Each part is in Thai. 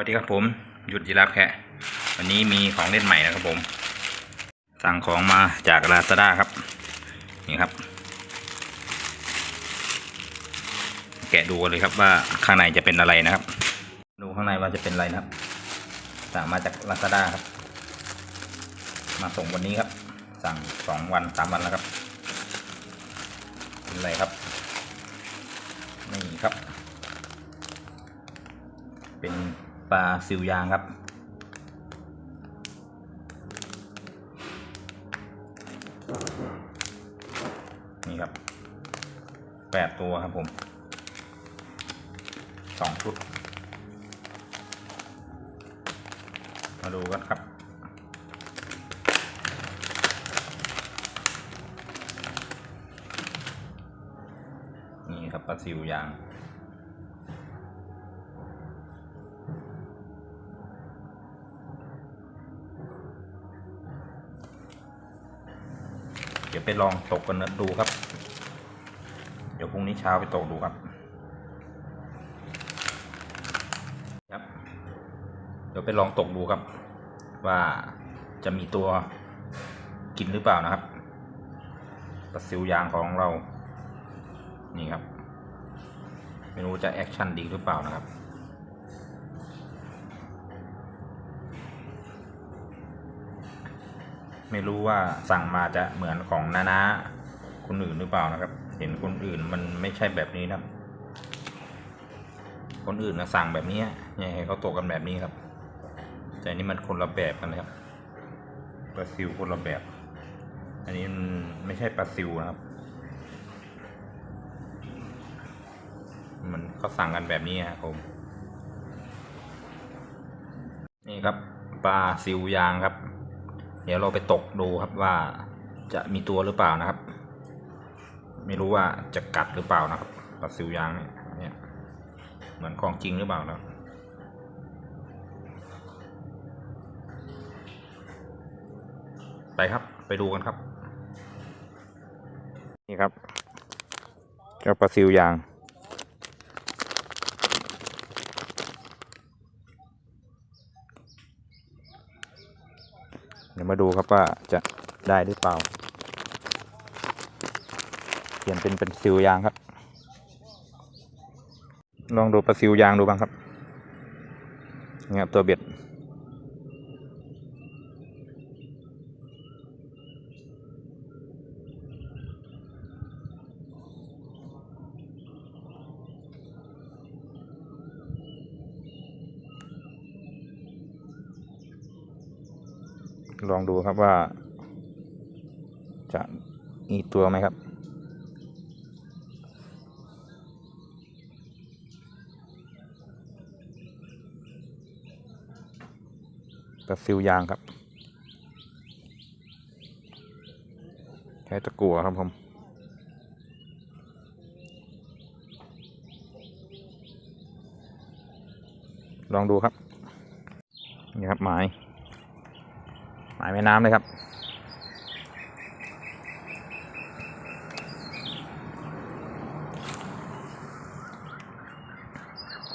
วัสดีครับผมหยุดยีราฟแคะวันนี้มีของเล่นใหม่นะครับผม สั่งของมาจากลาซาด้าครับ นี่ครับ แกะดูกันเลยครับว่าข้างในจะเป็นอะไรนะครับ ดูข้างในว่าจะเป็นอะไรนะครับ สั่งมาจากลาซาด้าครับ มาส่งวันนี้ครับ สั่งสองวันสามวันแล้วครับเป็นอะไรครับนี่ครับ เป็น ปลาซิวยางครับ นี่ครับแปดตัวครับผมสองชุด มาดูกันครับนี่ครับปลาซิวยาง เดี๋ยวไปลองตกกันนะดูครับ เดี๋ยวพรุ่งนี้เช้าไปตกดูครับ ครับ เดี๋ยวไปลองตกดูครับ ว่าจะมีตัวกินหรือเปล่านะครับปลาซิวยางของเรา นี่ครับ ไม่รู้จะแอคชั่นดีหรือเปล่านะครับ ไม่รู้ว่าสั่งมาจะเหมือนของนานาคนอื่นหรือเปล่านะครับ เห็นคนอื่นมันไม่ใช่แบบนี้นะครับ คนอื่นนะสั่งแบบนี้ยังไงเขาตกกันแบบนี้ครับ แต่อันนี้มันคนละแบบกันเลยครับปลาซิวคนละแบบ อันนี้มันไม่ใช่ปลาซิวนะครับมันเขาสั่งกันแบบนี้ครับผมนี่ครับปลาซิวยางครับ เดี๋ยวเราไปตกดูครับว่าจะมีตัวหรือเปล่านะครับ ไม่รู้ว่าจะกัดหรือเปล่านะครับปลาซิวยางเนี่ยเนี่ยเหมือนของจริงหรือเปล่านะไปครับไปดูกันครับ นี่ครับเจ้าปลาซิวยาง เดี๋ยว มาดูครับว่าจะได้หรือเปล่า เปลี่ยนเป็นเป็นซิวยางครับ ลองดูปลาซิวยางดูบ้างครับนี่ครับตัวเบ็ด ลองดูครับว่า จะมีตัวไหมครับ ปลาซิวยางครับ ใช้ตะกั่วครับผมลองดูครับ นี่ครับหมาย หมายแม่น้ำเลยครับ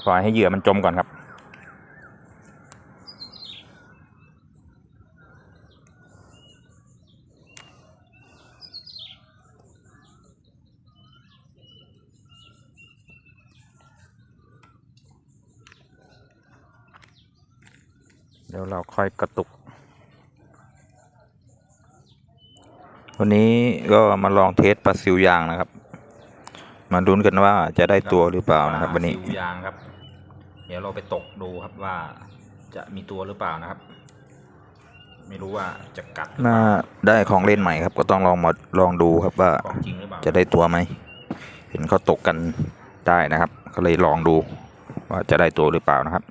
ปล่อยให้เหยื่อมันจมก่อนครับเดี๋ยวเราค่อยกระตุก วันนี้ก็มาลองเทสปลาซิวยางนะครับ มาลุ้นกันว่าจะได้ตัวหรือเปล่านะครับ วันนี้ซิวยางครับ เดี๋ยวเราไปตกดูครับว่าจะมีตัวหรือเปล่านะครับ ไม่รู้ว่าจะกัดหรือเปน่าล่าได้ของเล่นใหม่ครับ ก็ต้องลองมาลองดูครับว่าของจริงหรือเปล่าจะได้ตัวไหมเห็นเขาตกกันได้นะครับ ก็เลยลองดูว่าจะได้ตัวหรือเปล่านะครับ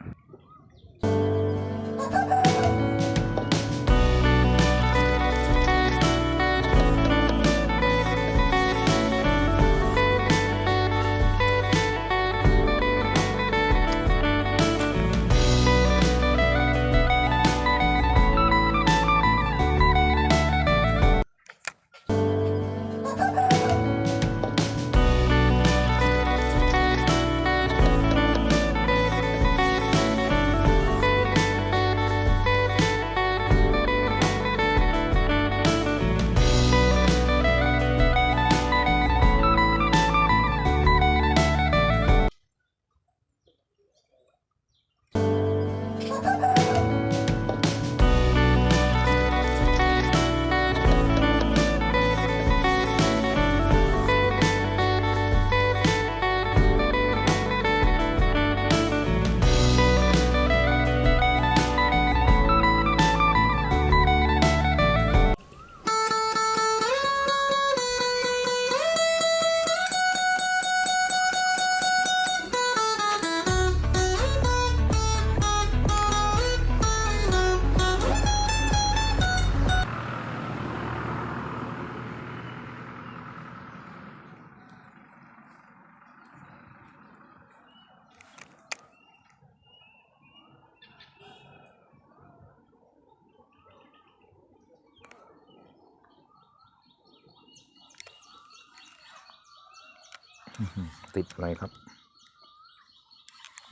ติดอะไรครับ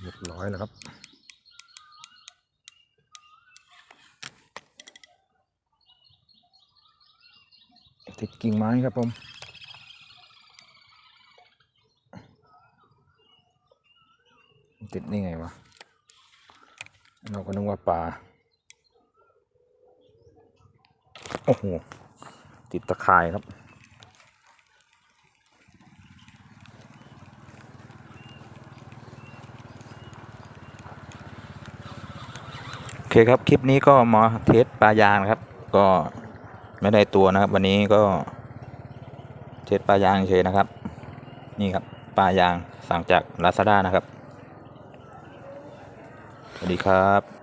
เรียบร้อยแล้วครับ ติดกิ่งไม้ครับผมติดนี่ไงวะ เราก็นึกว่าปลา โอ้โห ติดตะข่ายครับ อเคครับ คลิปนี้ก็มาเทสปลายางนะครับ ก็ไม่ได้ตัวนะครับ วันนี้ก็เทสปลายางเฉยนะครับ นี่ครับปลายางสั่งจากลาซาด้านะครับ สวัสดีครับ